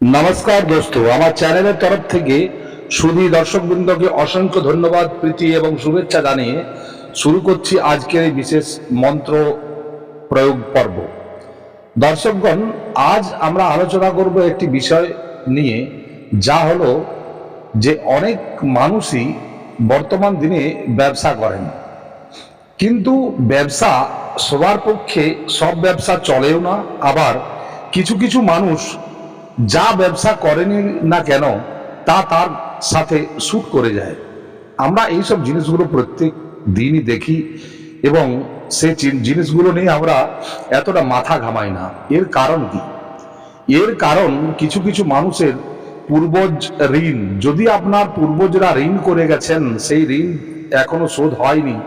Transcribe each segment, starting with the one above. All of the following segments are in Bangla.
নমস্কার দোস্ত, আমার চ্যানেলের তরফ থেকে সুধী দর্শকবৃন্দকে অসংখ্য ধন্যবাদ, প্রীতি এবং শুভেচ্ছা জানিয়ে শুরু করছি আজকের এই বিশেষ মন্ত্র প্রয়োগ পর্ব। দর্শকগণ, আজ আমরা আলোচনা করব একটি বিষয় নিয়ে, যা হলো যে অনেক মানুষই বর্তমান দিনে ব্যবসা করেন। কিন্তু ব্যবসা সবার পক্ষে, সব ব্যবসা চলেও না, আবার কিছু কিছু মানুষ যা ব্যবসা করেনি না কেন, তা তার সাথে শ্যুট করে যায়। আমরা এইসব জিনিসগুলো প্রত্যেক দিনই দেখি এবং সে জিনিসগুলো নিয়ে আমরা এতটা মাথা ঘামাই না। এর কারণ কি? এর কারণ কিছু কিছু মানুষের পূর্বজ ঋণ। যদি আপনার পূর্বজরা ঋণ করে গেছেন, সেই ঋণ এখনও শোধ হয়নি,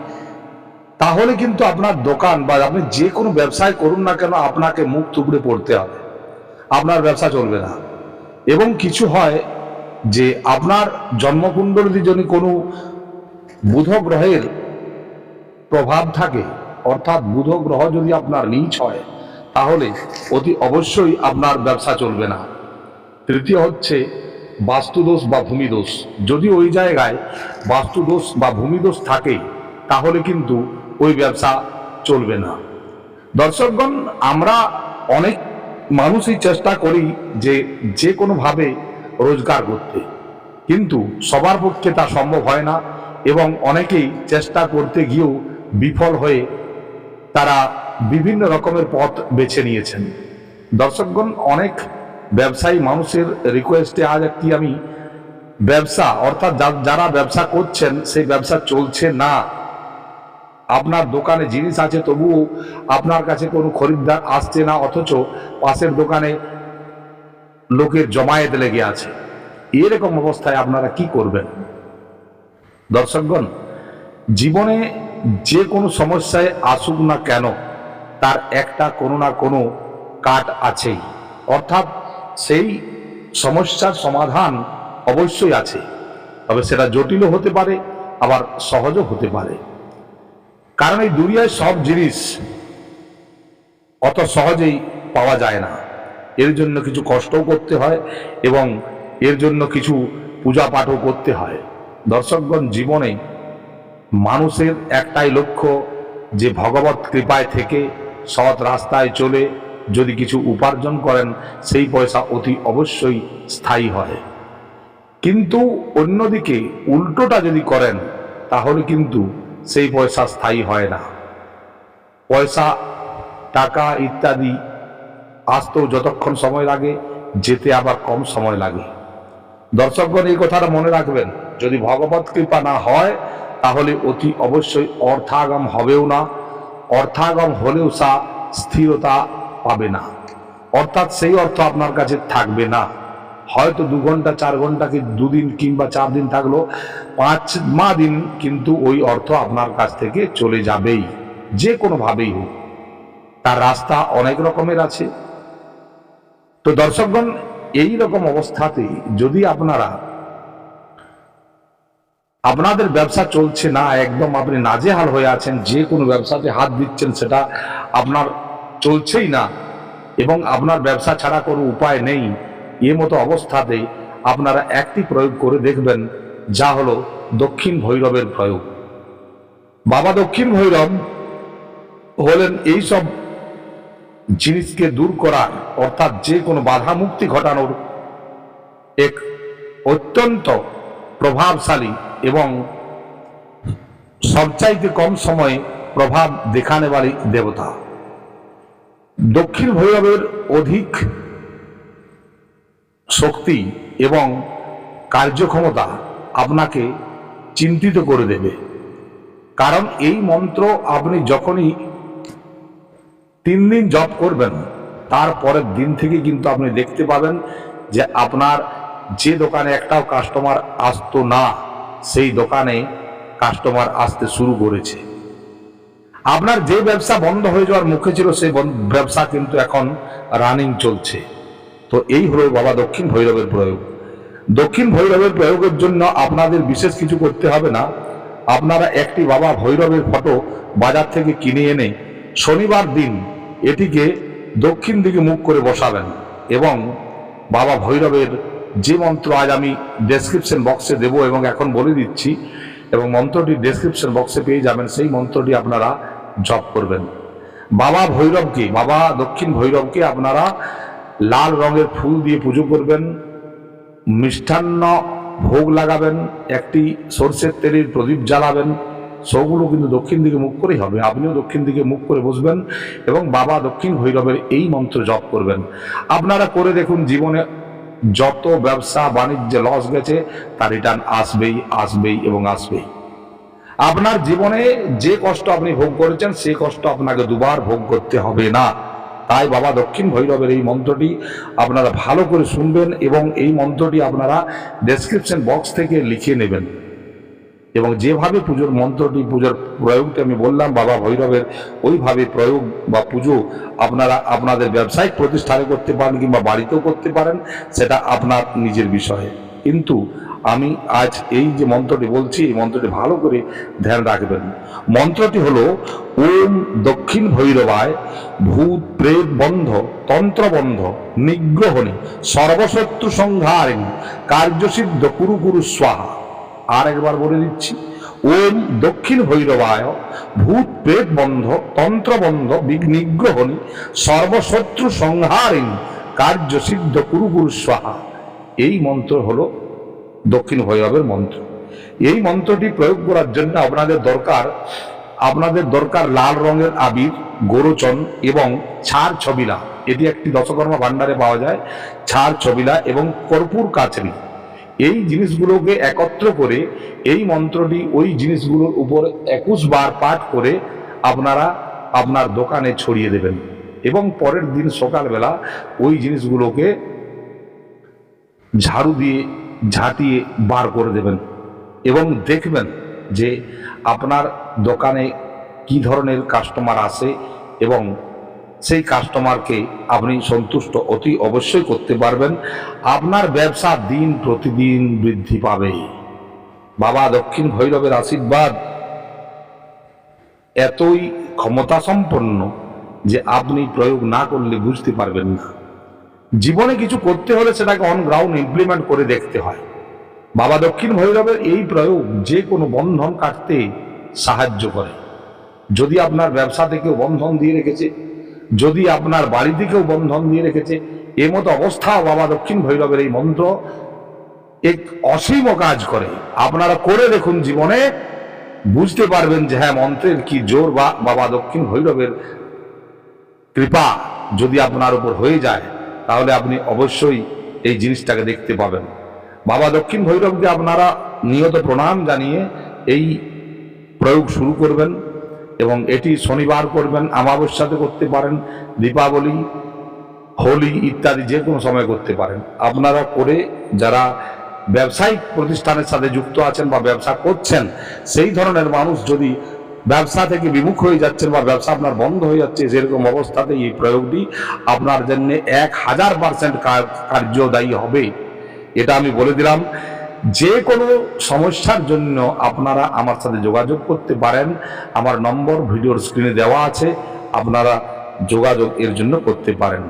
তাহলে কিন্তু আপনার দোকান বা আপনি যে কোনো ব্যবসায় করুন না কেন, আপনাকে মুখ থুবড়ে পড়তে হবে। আপনার ব্যবসা চলবে না। এবং কিছু হয় যে আপনার জন্মকুণ্ডলীতে যদি কোনো বুধ গ্রহের প্রভাব থাকে, অর্থাৎ বুধ গ্রহ যদি আপনার নিচ হয়, তাহলে অতি অবশ্যই আপনার ব্যবসা চলবে না। তৃতীয় হচ্ছে বাস্তুদোষ বা ভূমিদোষ। যদি ওই জায়গায় বাস্তুদোষ বা ভূমিদোষ থাকে, তাহলে কিন্তু ওই ব্যবসা চলবে না। দর্শকগণ, আমরা অনেক মানুষই চেষ্টা করি যে যে কোনোভাবে রোজগার করতে। কিন্তু সবার পক্ষে তা সম্ভব হয় না এবং অনেকেই চেষ্টা করতে গিয়েও বিফল হয়ে তারা বিভিন্ন রকমের পথ বেছে নিয়েছেন। দর্শকগণ, অনেক ব্যবসায়ী মানুষের রিকোয়েস্টে আজ একটি আমি ব্যবসা, অর্থাৎ যারা ব্যবসা করছেন, সেই ব্যবসা চলছে না। আপনার দোকানে জিনিস আছে, তবুও আপনার কাছে কোনো খরিদ্দার আসছে না, অথচ পাশের দোকানে লোকের জমায়েত লেগে আছে। এরকম অবস্থায় আপনারা কি করবেন? দর্শকগণ, জীবনে যে কোনো সমস্যায় আসুক না কেন, তার একটা কোনো না কোনো কাট আছেই। অর্থাৎ সেই সমস্যার সমাধান অবশ্যই আছে। তবে সেটা জটিলও হতে পারে, আবার সহজও হতে পারে। কারণ এই দুনিয়ায় সব জিনিস অত সহজেই পাওয়া যায় না। এর জন্য কিছু কষ্টও করতে হয় এবং এর জন্য কিছু পূজা পাঠও করতে হয়। দর্শকগণ, জীবনে মানুষের একটাই লক্ষ্য যে ভগবত কৃপায় থেকে সৎ রাস্তায় চলে যদি কিছু উপার্জন করেন, সেই পয়সা অতি অবশ্যই স্থায়ী হয়। কিন্তু অন্যদিকে উল্টোটা যদি করেন, তাহলে কিন্তু সেই পয়সা স্থায়ী হয় না। পয়সা, টাকা ইত্যাদি আসতেও যতক্ষণ সময় লাগে, যেতে আবার কম সময় লাগে। দর্শকগণ, এই কথাটা মনে রাখবেন, যদি ভগবত কৃপা না হয়, তাহলে অতি অবশ্যই অর্থাগম হবেও না। অর্থাগম হলেও সা স্থিরতা পাবে না। অর্থাৎ সেই অর্থ আপনার কাছে থাকবে না। হয়তো দু ঘণ্টা, চার ঘণ্টা কি দুদিন কিংবা চার দিন থাকল, পাঁচ, মা দিন কিন্তু ওই অর্থ আপনার কাছ থেকে চলে যাবেই, যে কোনোভাবেই হোক। তার রাস্তা অনেক রকমের আছে। তো দর্শকগণ, এই রকম অবস্থাতে যদি আপনারা আপনাদের ব্যবসা চলছে না, একদম আপনি নাজেহাল হয়ে আছেন, যে কোনো ব্যবসাতে হাত দিচ্ছেন সেটা আপনার চলছেই না, এবং আপনার ব্যবসা ছাড়া কোনো উপায় নেই এ মতো অবস্থাতে আপনারা একটি প্রয়োগ করে দেখবেন, যা হলো দক্ষিণ ভৈরবের প্রয়োগ। বাবা দক্ষিণ ভৈরব হলেন এই সব জিনিসকে দূর করার, অর্থাৎ যে কোনো বাধা মুক্তি ঘটানোর এক অত্যন্ত প্রভাবশালী এবং সবচাইতে কম সময়ে প্রভাব দেখানে বালি দেবতা। দক্ষিণ ভৈরবের অধিক শক্তি এবং কার্যক্ষমতা আপনাকে চিন্তিত করে দেবে। কারণ এই মন্ত্র আপনি যখনই তিন দিন জব করবেন তারপরের দিন থেকে কিন্তু আপনি দেখতে পাবেন যে আপনার যে দোকানে একটাও কাস্টমার আসতো না, সেই দোকানে কাস্টমার আসতে শুরু করেছে। আপনার যে ব্যবসা বন্ধ হয়ে যাওয়ার মুখে ছিল, সেই ব্যবসা কিন্তু এখন রানিং চলছে। তো এই হলো বাবা দক্ষিণ ভৈরবের প্রয়োগ। দক্ষিণ ভৈরবের প্রয়োগের জন্য আপনাদের বিশেষ কিছু করতে হবে না। আপনারা একটি বাবা ভৈরবের ফটো বাজার থেকে কিনে এনে শনিবার দিন এটিকে দক্ষিণ দিকে মুখ করে বসাবেন এবং বাবা ভৈরবের যে মন্ত্র আজ আমি ডেসক্রিপশন বক্সে দেব এবং এখন বলে দিচ্ছি এবং মন্ত্রটি ডেসক্রিপশন বক্সে পেয়ে যাবেন, সেই মন্ত্রটি আপনারা জপ করবেন। বাবা ভৈরবকে, বাবা দক্ষিণ ভৈরবকে আপনারা লাল রঙের ফুল দিয়ে পুজো করবেন, মিষ্টান্ন ভোগ লাগাবেন, একটি সর্ষের তেলের প্রদীপ জ্বালাবেন, সবগুলো কিন্তু দক্ষিণ দিকে মুখ করেই হবে, আপনিও দক্ষিণ দিকে মুখ করে বসবেন এবং বাবা দক্ষিণ ভৈরবের এই মন্ত্র জপ করবেন। আপনারা করে দেখুন জীবনে যত ব্যবসা, বাণিজ্যে লস গেছে, তার রিটার্ন আসবেই আসবেই এবং আসবেই। আপনার জীবনে যে কষ্ট আপনি ভোগ করেছেন সেই কষ্ট আপনাকে দুবার ভোগ করতে হবে না। তাই বাবা দক্ষিণ ভৈরবের এই মন্ত্রটি আপনারা ভালো করে শুনবেন এবং এই মন্ত্রটি আপনারা ডেসক্রিপশন বক্স থেকে লিখে নেবেন। এবং যেভাবে পুজোর মন্ত্রটি, পুজোর প্রয়োগটি আমি বললাম, বাবা ভৈরবের ওইভাবে প্রয়োগ বা পুজো আপনারা আপনাদের ব্যবসায়িক প্রতিষ্ঠানে করতে পারেন কিংবা বাড়িতেও করতে পারেন, সেটা আপনার নিজের বিষয়ে। কিন্তু আমি আজ এই যে মন্ত্রটি বলছি, এই মন্ত্রটি ভালো করে ধ্যান রাখবেন। মন্ত্রটি হলো, ওম দক্ষিণ ভৈরবায় ভূত প্রেত বন্ধ তন্ত্র বন্ধ নিগ্রহণী সর্বশত্রু সংহারিণী কার্যসিদ্ধ কুরু কুরু স্বাহা। আর একবার বলে দিচ্ছি, ওম দক্ষিণ ভৈরবায় ভূত প্রেত বন্ধ তন্ত্র বন্ধ নিগ্রহণী সর্বশত্রু সংহারিণী কার্য সিদ্ধ কুরু গুরু স্বাহা। এই মন্ত্র হলো দক্ষিণ ভৈরবের মন্ত্র। এই মন্ত্রটি প্রয়োগ করার জন্য আপনাদের দরকার আপনাদের দরকার লাল রঙের আবির, গোরোচন এবং ছাড় ছবিলা। এটি একটি দশকর্মা ভাণ্ডারে পাওয়া যায় ছাড় ছবিলা এবং কর্পূর কাচরি। এই জিনিসগুলোকে একত্র করে এই মন্ত্রটি ওই জিনিসগুলোর উপর একুশ বার পাঠ করে আপনারা আপনার দোকানে ছড়িয়ে দেবেন এবং পরের দিন সকালবেলা ওই জিনিসগুলোকে ঝাড়ু দিয়ে ঝাঁটিয়ে বার করে দেবেন এবং দেখবেন যে আপনার দোকানে কি ধরনের কাস্টমার আসে এবং সেই কাস্টমারকে আপনি সন্তুষ্ট অতি অবশ্যই করতে পারবেন। আপনার ব্যবসা দিন প্রতিদিন বৃদ্ধি পাবে। বাবা দক্ষিণ ভৈরবের আশীর্বাদ। এতই ক্ষমতা সম্পন্ন যে আপনি প্রয়োগ না করলে বুঝতে পারবেন না। জীবনে কিছু করতে হলে সেটাকে অন গ্রাউন্ড ইমপ্লিমেন্ট করে দেখতে হয়। বাবা দক্ষিণ ভৈরবের এই প্রয়োগ যে কোনো বন্ধন কাটতে সাহায্য করে। যদি আপনার ব্যবসা থেকেও বন্ধন দিয়ে রেখেছে, যদি আপনার বাড়ি থেকেও বন্ধন দিয়ে রেখেছে, এ মতো অবস্থাও বাবা দক্ষিণ ভৈরবের এই মন্ত্র এক অসীম কাজ করে। আপনারা করে দেখুন জীবনে, বুঝতে পারবেন যে হ্যাঁ মন্ত্রের কি জোর বা বাবা দক্ষিণ ভৈরবের কৃপা যদি আপনার উপর হয়ে যায়। তাহলে আপনি অবশ্যই এই জিনিসটাকে দেখতে পাবেন। বাবা দক্ষিণ ভৈরবকে আপনারা নিয়ত প্রণাম জানিয়ে এই প্রয়োগ শুরু করবেন এবং এটি শনিবার করবেন আমাবস্যাতে করতে পারেন, দীপাবলি, হোলি ইত্যাদি যে কোনো সময় করতে পারেন। আপনারা করে যারা ব্যবসায়িক প্রতিষ্ঠানের সাথে যুক্ত আছেন বা ব্যবসা করছেন, সেই ধরনের মানুষ যদি ব্যবসা থেকে বিমুখ হয়ে যাচ্ছেন বা ব্যবসা আপনার বন্ধ হয়ে যাচ্ছে সেরকম অবস্থাতে এই প্রয়োগটি আপনার জন্য এক হাজার পার্সেন্ট কার্যদায়ী হবে। এটা আমি বলে দিলাম। যে কোনো সমস্যার জন্য আপনারা আমার সাথে যোগাযোগ করতে পারেন। আমার নম্বর ভিডিওর স্ক্রিনে দেওয়া আছে। আপনারা যোগাযোগ এর জন্য করতে পারেন।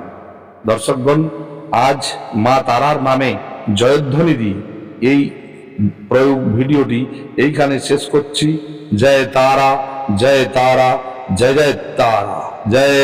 দর্শকগণ, আজ মা তারার নামে জয়ধ্বনি দিয়ে এই প্রয়োগ ভিডিওটি এইখানে শেষ করছি। জয় তারা জয় তারা জয় জয় তারা জয়